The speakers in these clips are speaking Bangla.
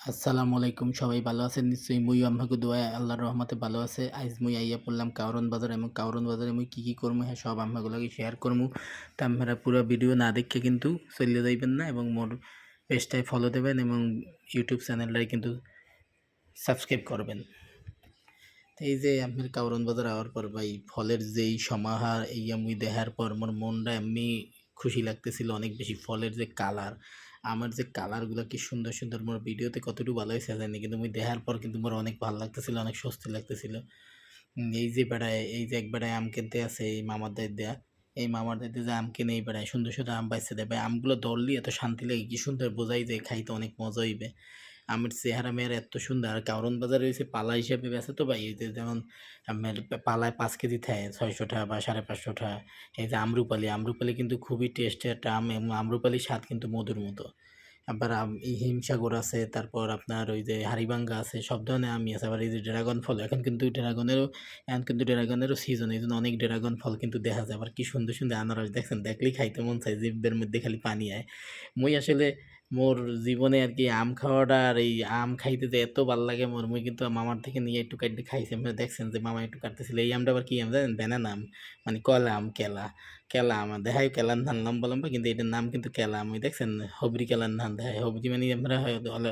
আসসালামু আলাইকুম, সবাই ভালো আছেন? নিশ্চয়ই মুই আমাকে দোয়া আল্লাহর রহমতে ভালো আছে। আজ মুই আইয়া পড়লাম কাউরন বাজার এবং কাউরন বাজারে মুই কী কী করব হ্যাঁ সব আমাগুলোকে শেয়ার করব তা আপনারা পুরো ভিডিও না দেখে কিন্তু চলে যাইবেন না এবং মোর পেজটায় ফলো দেবেন এবং ইউটিউব চ্যানেলটাই কিন্তু সাবস্ক্রাইব করবেন। এই যে আপনার কাউরন বাজার আওয়ার পর ভাই, ফলের যেই সমাহার এই আমি দেখার পর মোর মনটা এমনি খুশি লাগতেছিল, অনেক বেশি ফলের যে কালার আমার যে কালারগুলো কি সুন্দর সুন্দর, মোর ভিডিওতে কতটুকু ভালো হয়েছে জানি কিন্তু মুই দেখার পর কিন্তু মোর অনেক ভালো লাগতেছিল, অনেক স্বস্তি লাগতেছিল। এই যে বেড়ায়, এই যে এক বেড়ায় আম কিনতে আছে এই মামার দায়ের দেয়া, এই মামার দায়িত্বে যে আম কিনে এই বেড়ায়, সুন্দর সুন্দর আম পাইছে দেবে আমগুলো ধরলি এত শান্তি লাগে, কি সুন্দর বোঝাই যে খাইতে অনেক মজা হইবে। আমের চেহারা মেয়ের এত সুন্দর। আর কারণ বাজারে হয়েছে পালা হিসাবে বেছে তো ভাই যেমন পালায় পাঁচ কেজি থাকে, ছয়শো টাকা বা সাড়ে পাঁচশো টাকা। এই যে আমরুপালি আমরুপালি কিন্তু খুবই টেস্টের একটা আম আমরুপালির স্বাদ কিন্তু মধুর মতো। আবার হিমসাগর আছে, তারপর আপনার ওই যে হারিবাঙ্গা আছে, সব ধরনের আমি আছে। আবার এই যে ড্রাগন ফল, এখন কিন্তু ড্রাগনেরও, এখন কিন্তু ড্রাগনেরও সিজন এই জন্য অনেক ড্রাগন ফল কিন্তু দেখা যায়। আবার কি সুন্দর সুন্দর আনারস দেখছেন, দেখলেই খাইতে মন চায়, জিভের মধ্যে খালি পানি আয়। মুই আসলে মোর জীবনে আর কি আম খাওয়াটা আর এই আম খাইতে যে এত ভালো লাগে মোর, মুই কিন্তু মামার থেকে নিয়ে একটু কাটতে খাইছি। দেখছেন যে মামা একটু কাটতেছিল। এই আমটা আবার কি আম জানেন? ব্যানানা আম মানে কলা আম, কেলা। কেলা আম, দেখায় কেলার ধান লম্বা লম্বা, কিন্তু এটার নাম কিন্তু কেলা আম। দেখছেন? হবরি কেলার ধান দেখায়। হবরি মানে আমরা হলে,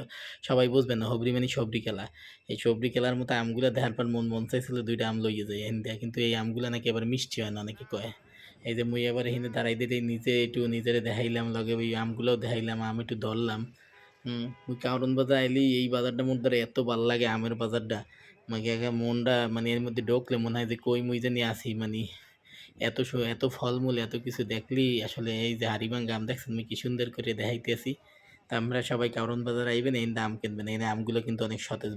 সবাই বুঝবেন না, হবরি মানে সবরি কেলা। এই সবরি কেলার মতো আমগুলো দেখার পর মন মন চাইছিল দুইটা আম লইয়ে যায় এখান কিন্তু এই আমগুলো নাকি এবার মিষ্টি হয় না, অনেকে কয়। এই যে মুই এবার এখানে দাঁড়াই দিয়ে নিজে একটু নিজেরে দেখাইলাম, লগে ওই আমগুলোও দেখাইলাম, আমি একটু ধরলাম। হুম ওই কারণ বাজার আইলি, এই বাজারটা মোর দ্বারা এত ভালো লাগে আমের বাজারটা। মানে একা মনটা মানে এর মধ্যে ঢোকলে মনে হয় যে কই মুই জানি আসি মানে এত এত ফলমূল, এত কিছু দেখলি, আসলে এই যে হারিবাঙ্গা আম দেখছেন আমি কি সুন্দর করে দেখাইতেছি তা আমরা সবাই কারণ বাজার আইবেন, এই আম কিনবেন, এই আমগুলো কিন্তু অনেক সতেজ।